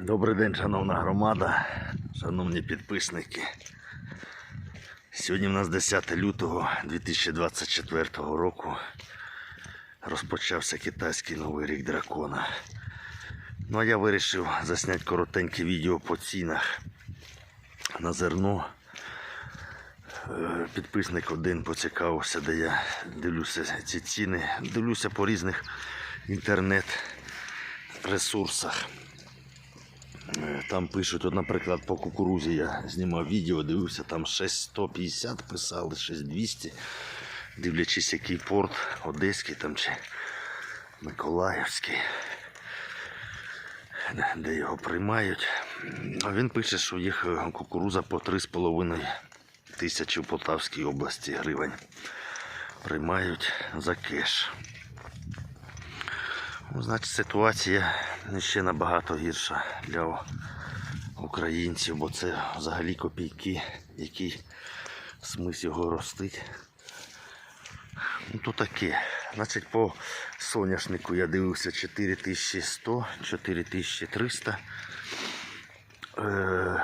Добрий день, шановна громада, шановні підписники. Сьогодні в нас 10 лютого 2024 року. Розпочався китайський новий рік дракона. Ну а я вирішив засняти коротеньке відео по цінах на зерно. Е, Підписник один поцікавився, де я дивлюся ці ціни. Дивлюся по різних інтернет-ресурсах. Там пишуть, от, наприклад, по кукурузі я знімав відео, дивився, там 6150 писали, 6200, дивлячись, який порт, Одеський там чи Миколаївський, де- де його приймають. А він пише, що їх е, кукуруза по 3,5 тисячі в Полтавській області гривень. Приймають за кеш. Ну, значить, ситуація ще набагато гірша для українців, бо це взагалі копійки, який смисл його ростить. Ну, то таке. Значить, по соняшнику я дивився 4100, 4300. Е,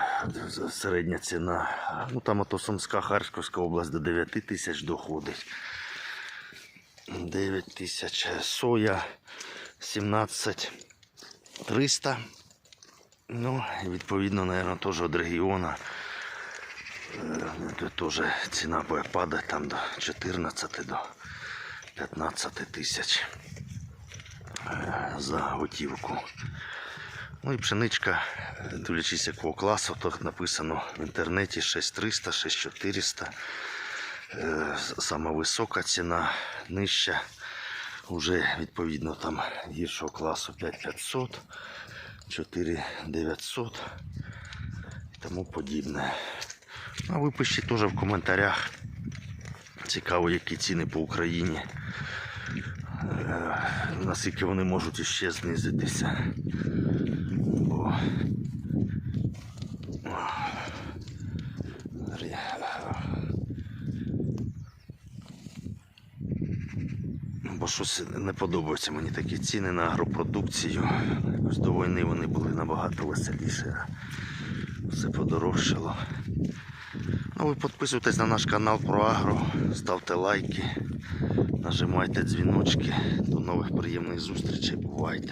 середня ціна. Ну там ото Сумська, Харківська область до 9 тисяч доходить. 9 тисяч соя 17 300. Ну, і відповідно, наверное, теж від регіону. е, теж ціна буде падати там до 14 до 15 тисяч е, за готівку. Ну і пшеничка, е, дивлячись якого класу, то написано в інтернеті 6300, 6400. Е, Сама висока ціна, нижча. Уже відповідно там гіршого класу 5500, 4900 і тому подібне. А ви пишіть теж в коментарях. Цікаво, які ціни по Україні. Е, Наскільки вони можуть іще знизитися. Бо... Бо щось не подобаються мені такі ціни на агропродукцію. Якось до війни вони були набагато веселіші, все подорожчало. Ну, ви підписуйтесь на наш канал про Агро, ставте лайки, нажимайте дзвіночки. До нових приємних зустрічей. Бувайте!